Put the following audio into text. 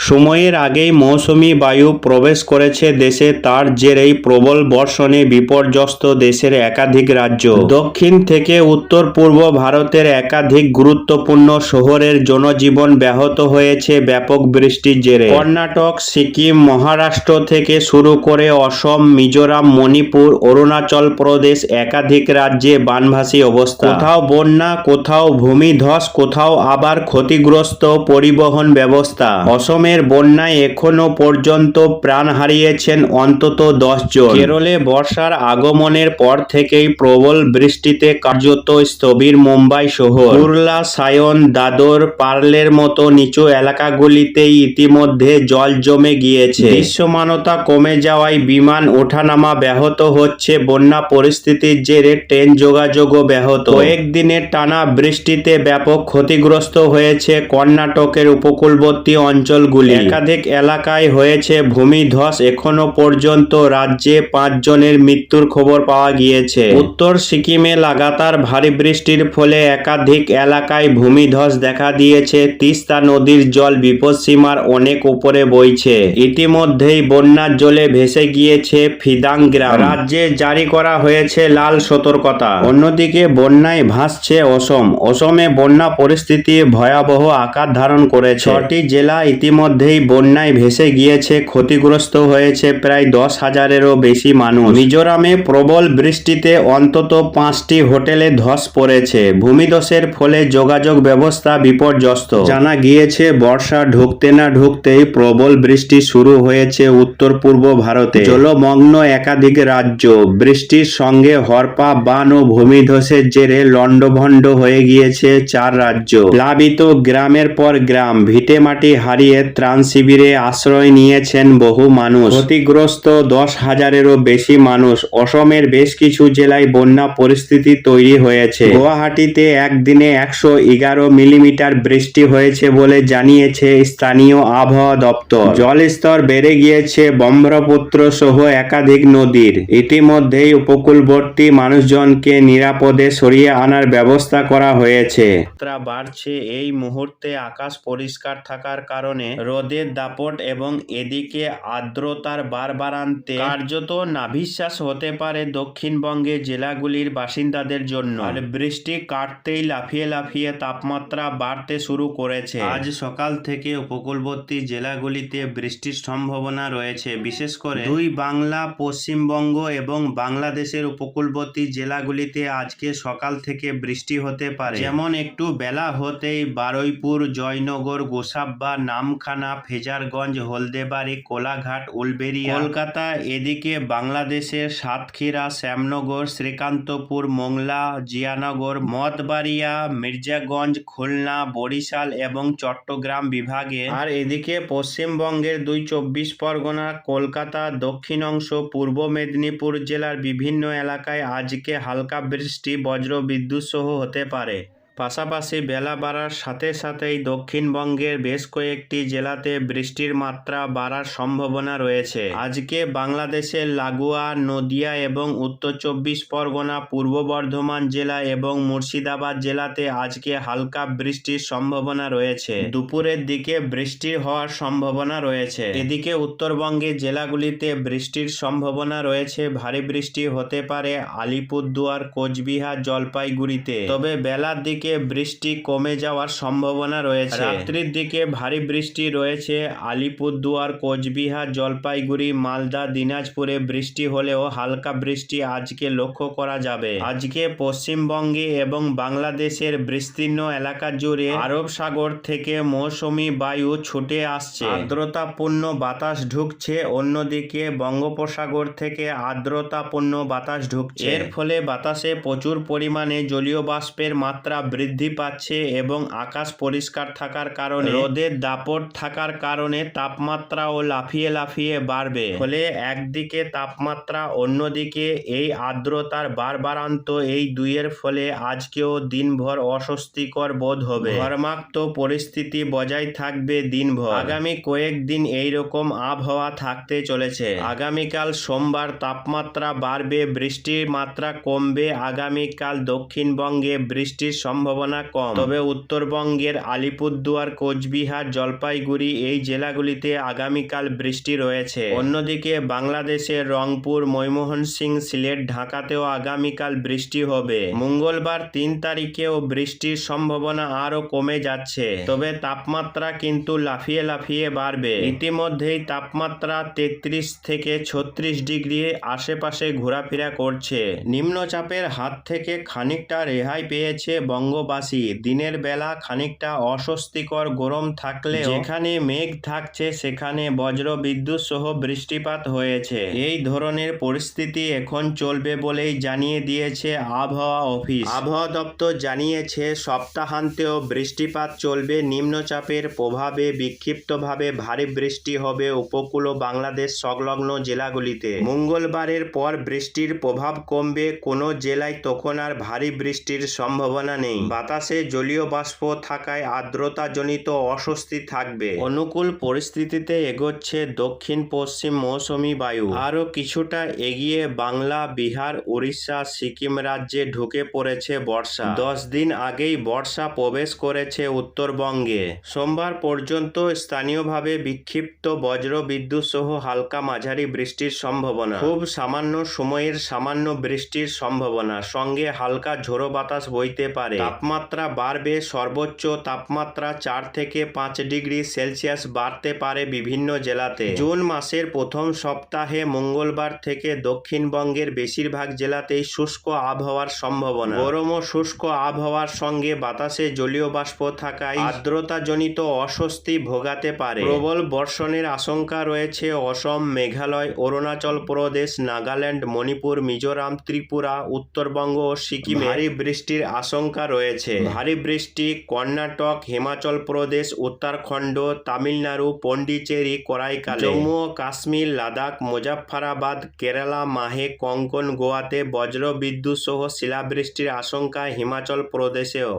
সময়ের আগেই মৌসুমি বায়ু প্রবেশ করেছে দেশে। তার জেরেই প্রবল বর্ষণে বিপর্যস্ত দেশের একাধিক রাজ্য। দক্ষিণ থেকে উত্তর পূর্ব ভারতের একাধিক গুরুত্বপূর্ণ শহরের জনজীবন ব্যাহত হয়েছে ব্যাপক বৃষ্টির জেরে। কর্ণাটক, সিকিম, মহারাষ্ট্র থেকে শুরু করে অসম, মিজোরাম, মণিপুর, অরুণাচল প্রদেশ একাধিক রাজ্যে বানভাসী অবস্থা। কোথাও বন্যা, কোথাও ভূমিধস, কোথাও আবার ক্ষতিগ্রস্ত পরিবহন ব্যবস্থা। অসমের বন্যায় এখনও পর্যন্ত প্রাণ হারিয়েছেন অন্তত দশ জন। কেরলে বর্ষার আগমনের পর থেকেই প্রবল বৃষ্টিতে কার্যত স্থবির মুম্বাই শহর। কুরলা সায়ন, দাদর, পার্লের মতো নিচু এলাকাগুলিতেই ইতিমধ্যে জল জমে গিয়েছে। দৃশ্যমানতা কমে যাওয়ায় বিমান ওঠানামা ব্যাহত হচ্ছে। বন্যা পরিস্থিতির জেরে ট্রেন যোগাযোগও ব্যাহত। কয়েকদিনের টানা বৃষ্টিতে ব্যাপক ক্ষতিগ্রস্ত হয়েছে কর্ণাটকের উপকূলবর্তী অঞ্চলগুলি। একাধিক এলাকায় হয়েছে ভূমিধস। এখনও পর্যন্ত রাজ্যে পাঁচ জনের মৃত্যুর খবর পাওয়া গিয়েছে। উত্তর সিকিমে লাগাতার ভারী বৃষ্টির ফলে একাধিক এলাকায় ভূমিধস দেখা দিয়েছে। তিস্তা নদীর জল বিপদসীমার অনেক উপরে বইছে। ইতিমধ্যেই বন্যার জলে ভেসে গিয়েছে ফিদাং গ্রাম। রাজ্যে জারি করা হয়েছে লাল সতর্কতা। অন্যদিকে বন্যায় ভাসছে অসম। অসমে বন্যা পরিস্থিতি ভয়াবহ আকার ধারণ করেছে। ছটি জেলা ইতিমধ্যেই বন্যায় ভেসে গিয়েছে, ক্ষতিগ্রস্ত হয়েছে প্রায় দশ হাজারেরও বেশি মানুষ। মিজোরামে প্রবল বৃষ্টিতে অন্তত পাঁচটি হোটেলে ধস পড়েছে। ভূমিধসের ফলে যোগাযোগ ব্যবস্থা বিপর্যস্ত। জানা গিয়েছে, বর্ষা ঢুকতে না ঢুকতেই প্রবল বৃষ্টি শুরু হয়েছে উত্তর পূর্ব ভারতে। জলমগ্ন একাধিক রাজ্য। বৃষ্টির সঙ্গে হরপা, বান ও ভূমিধসের জেরে লণ্ডভণ্ড হয়ে গিয়েছে চার রাজ্য। প্লাবিত গ্রামের পর গ্রাম, ভিটেমাটি হারিয়ে ত্রাণ শিবিরে আশ্রয় নিয়েছেন বহু মানুষ। ক্ষতিগ্রস্ত দশ হাজারেরও বেশি মানুষ। অসমের বেশ কিছু জেলায় বন্যা পরিস্থিতি তৈরি হয়েছে। গুয়াহাটিতে একদিনে একশো এগারো মিলিমিটার বৃষ্টি হয়েছে বলে জানিয়েছে স্থানীয় আবহাওয়া দপ্তর। জলস্তর বেড়ে গিয়েছে ব্রহ্মপুত্র সহ একাধিক নদীর। ইতিমধ্যেই উপকূলবর্তী মানুষজনকে নিরাপদে সরিয়ে আনার ব্যবস্থা করা হয়েছে। বাড়ছে। এই মুহূর্তে আকাশ পরিষ্কার থাকার কারণে রোদের দাপট এবং এদিকে আর্দ্রতার বারবারান্তে কার্যত নাভিশ্বাস হতে পারে দক্ষিণবঙ্গে জেলাগুলির বাসিন্দাদের জন্য। আর বৃষ্টি কাটতেই লাফিয়ে লাফিয়ে তাপমাত্রা বাড়তে শুরু করেছে। আজ সকাল থেকে উপকূলবর্তী জেলাগুলিতে বৃষ্টির সম্ভাবনা রয়েছে। বিশেষ করে দুই বাংলা, পশ্চিমবঙ্গ এবং বাংলাদেশের উপকূলবর্তী জেলাগুলিতে আজকে সকাল থেকে বৃষ্টি হতে পারে। যেমন একটু বেলা হতেই বারুইপুর, জয়নগর গোসাব্বা নামখানা ফেজারগঞ্জ হলদেবাড়ি কোলাঘাট উলবেরিয়া কলকাতা এদিকে বাংলাদেশের সাতক্ষীরা শ্যামনগর শ্রীকান্তপুর মোংলা জিয়ানগর মতবাড়িয়া মির্জাগঞ্জ খুলনা বরিশাল এবং চট্টগ্রাম বিভাগে। আর এদিকে পশ্চিমবঙ্গের দুই চব্বিশ পরগনা কলকাতা দক্ষিণ অংশ পূর্ব মেদিনীপুর জেলার বিভিন্ন এলাকায় আজকে হালকা বৃষ্টি বজ্র বিদ্যুৎ সহ হতে পারে। পাশাপাশি বেলা বাড়ার সাথে সাথেই দক্ষিণবঙ্গের বেশ কয়েকটি জেলাতে বৃষ্টির মাত্রা বাড়ার সম্ভাবনা রয়েছে। আজকে বাংলাদেশের লাগোয়া, নদিয়া এবং উত্তর চব্বিশ পরগনা, পূর্ব বর্ধমান জেলা এবং মুর্শিদাবাদ জেলাতে আজকে হালকা বৃষ্টির সম্ভাবনা রয়েছে। দুপুরের দিকে বৃষ্টির হওয়ার সম্ভাবনা রয়েছে। এদিকে উত্তরবঙ্গের জেলাগুলিতে বৃষ্টির সম্ভাবনা রয়েছে। ভারী বৃষ্টি হতে পারে আলিপুরদুয়ার, কোচবিহার, জলপাইগুড়িতে। তবে বেলার দিকে বৃষ্টি কমে যাওয়ার সম্ভাবনা রয়েছে। রাত্রির দিকে ভারী বৃষ্টি রয়েছে। আলিপুরদুয়ার, কোচবিহার, জলপাইগুড়ি, মালদা, দিনাজপুরে বৃষ্টি হলেও হালকা বৃষ্টি আজকে লক্ষ্য করা যাবে। আজকে পশ্চিমবঙ্গে এবং বাংলাদেশের বিস্তীর্ণ এলাকা জুড়ে আরব সাগর থেকে মৌসুমি বায়ু ছুটে আসছে। আর্দ্রতাপূর্ণ বাতাস ঢুকছে। অন্যদিকে বঙ্গোপসাগর থেকে আর্দ্রতাপূর্ণ বাতাস ঢুকছে। এর ফলে বাতাসে প্রচুর পরিমাণে জলীয় বাষ্পের মাত্রা বৃদ্ধি পাচ্ছে এবং আকাশ পরিষ্কার থাকার কারণে রোদের দাপট থাকার কারণে তাপমাত্রাও লাফিয়ে লাফিয়ে বাড়বে। ফলে একদিকে তাপমাত্রা অন্যদিকে এই আর্দ্রতার বারবারান্ত এই দুইয়ের ফলে আজকেও দিনভর অস্বস্তিকর বোধ হবে। ঘর্মাক্ত পরিস্থিতি বজায় থাকবে দিনভর। আগামী কয়েকদিন এইরকম আবহাওয়া থাকতে চলেছে। আগামীকাল সোমবার তাপমাত্রা বাড়বে বৃষ্টির মাত্রা কমবে। আগামীকাল দক্ষিণবঙ্গে বৃষ্টির সম্ভাবনা সম্ভাবনা কম। তবে উত্তরবঙ্গের আলিপুরদুয়ার, কোচবিহার, জলপাইগুড়ি এই জেলাগুলিতে আগামীকাল বৃষ্টি রয়েছে। অন্যদিকে বাংলাদেশের রংপুর ময়মোহন সিং সিলেট, ঢাকাতেও আগামীকাল বৃষ্টি হবে। মঙ্গলবার তিন তারিখেও বৃষ্টির সম্ভাবনা আরও কমে যাচ্ছে। তবে তাপমাত্রা কিন্তু লাফিয়ে লাফিয়ে বাড়বে। ইতিমধ্যেই তাপমাত্রা তেত্রিশ থেকে ছত্রিশ ডিগ্রি আশেপাশে ঘোরাফেরা করছে। নিম্নচাপের হাত থেকে খানিকটা রেহাই পেয়েছে বঙ্গবাসী, দিনের বেলা খানিকটা অস্বস্তিকর গরম থাকলেও যেখানে মেঘ থাকছে সেখানে বজ্র বিদ্যুৎ সহ বৃষ্টিপাত হয়েছে। এই ধরনের পরিস্থিতি এখন চলবে বলেই জানিয়ে দিয়েছে আবহাওয়া অফিস। আবহাওয়া দপ্তর জানিয়েছে, সপ্তাহান্তেও বৃষ্টিপাত চলবে, নিম্নচাপের প্রভাবে বিক্ষিপ্তভাবে ভারী বৃষ্টি হবে উপকূল বাংলাদেশ সংলগ্ন জেলাগুলিতে। মঙ্গলবারের পর বৃষ্টির প্রভাব কমবে, কোনো জেলায় তখন আর ভারী বৃষ্টির সম্ভাবনা নেই। বাতাসে জলীয় বাষ্প থাকায় আর্দ্রতাজনিত অস্বস্তি থাকবে। অনুকূল পরিস্থিতিতে এগোচ্ছে দক্ষিণ পশ্চিম মৌসুমি বায়ু। আরও কিছুটা এগিয়ে বাংলা বিহার উড়িষ্যা সিকিম রাজ্যে ঢুকে পড়েছে বর্ষা। দশ দিন আগেই বর্ষা প্রবেশ করেছে উত্তরবঙ্গে। সোমবার পর্যন্ত স্থানীয়ভাবে বিক্ষিপ্ত বজ্র বিদ্যুৎ সহ হালকা মাঝারি বৃষ্টির সম্ভাবনা। খুব সামান্য সময়ের সামান্য বৃষ্টির সম্ভাবনা। সঙ্গে হালকা ঝোড়ো বাতাস বইতে পারে। তাপমাত্রা বাড়বে, সর্বোচ্চ তাপমাত্রা চার থেকে পাঁচ ডিগ্রি সেলসিয়াস বাড়তে পারে বিভিন্ন জেলাতে। জুন মাসের প্রথম সপ্তাহে মঙ্গলবার থেকে দক্ষিণবঙ্গের বেশিরভাগ জেলাতেই শুষ্ক আবহাওয়ার সম্ভাবনা। গরম ও শুষ্ক আবহাওয়ার সঙ্গে বাতাসে জলীয় বাষ্প থাকায় আর্দ্রতাজনিত অস্বস্তি ভোগাতে পারে। প্রবল বর্ষণের আশঙ্কা রয়েছে অসম, মেঘালয়, অরুণাচল প্রদেশ, নাগাল্যান্ড, মণিপুর, মিজোরাম, ত্রিপুরা, উত্তরবঙ্গ ও সিকিম। বৃষ্টির আশঙ্কা রয়েছে ভারী বৃষ্টি, কর্ণাটক, হিমাচল প্রদেশ, উত্তরাখণ্ড, তামিলনাড়ু, পন্ডিচেরি, করাইকাল। জম্মু ও কাশ্মীর, লাদাখ, মুজাফফরাবাদ, কেরালা, মাহে, কঙ্কন, গোয়াতে বজ্রবিদ্যুৎ সহ শিলাবৃষ্টির আশঙ্কা হিমাচল প্রদেশেও।